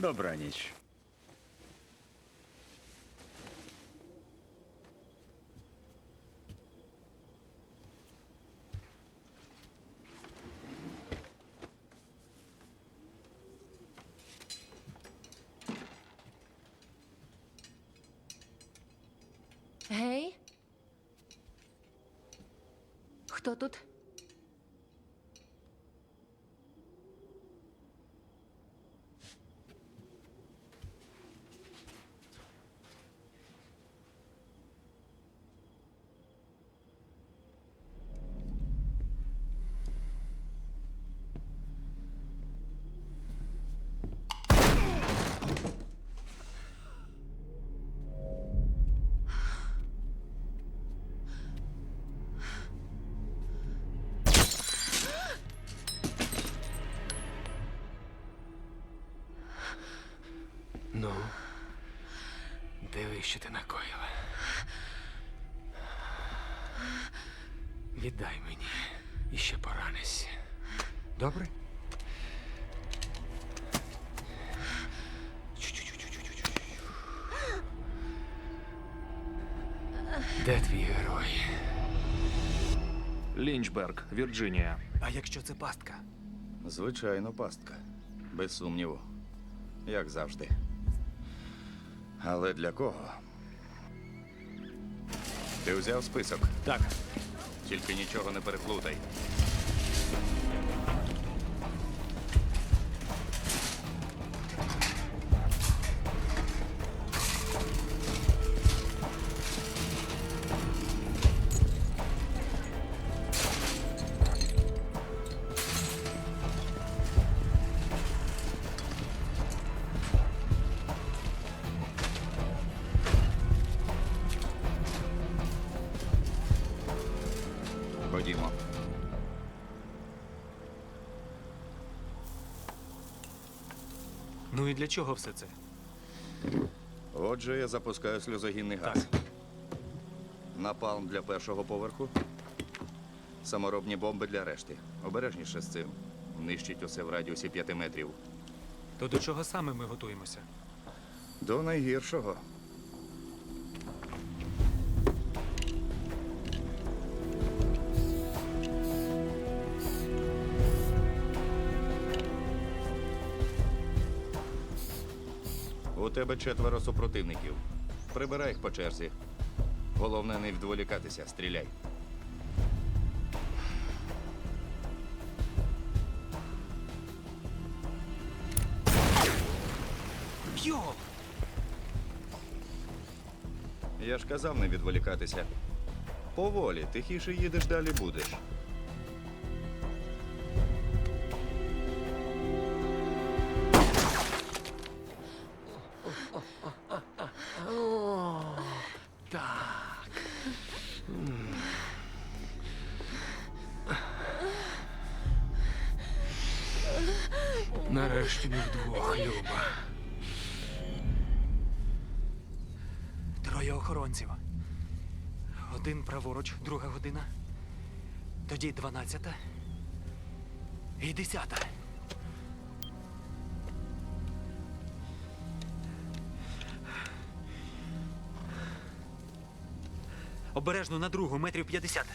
Добраніч. Гей? Хто тут? Ну, диви, що ти накоїла. Віддай мені і ще поранишся. Добре? Де твій герой? Лінчберг, Вірджинія. А якщо це пастка? Звичайно, пастка. Без сумніву. Як завжди. Але для кого? Ти взяв список, Так. тільки нічого не переплутай. Ходімо. Ну і для чого все це? Отже, я запускаю сльозогінний газ. Напалм для першого поверху. Саморобні бомби для решти. Обережніше з цим. Нищить усе в радіусі 5 метрів. То до чого саме ми готуємося? До найгіршого. У тебе четверо супротивників. Прибирай їх по черзі. Головне не відволікатися, стріляй. Йо! Я ж казав не відволікатися. Поволі, тихіше їдеш, далі будеш. Нарешті ми вдвох, Люба. Троє охоронців. Один праворуч, друга година. Тоді дванадцята. І десята. Обережно на другу, метрів п'ятдесят.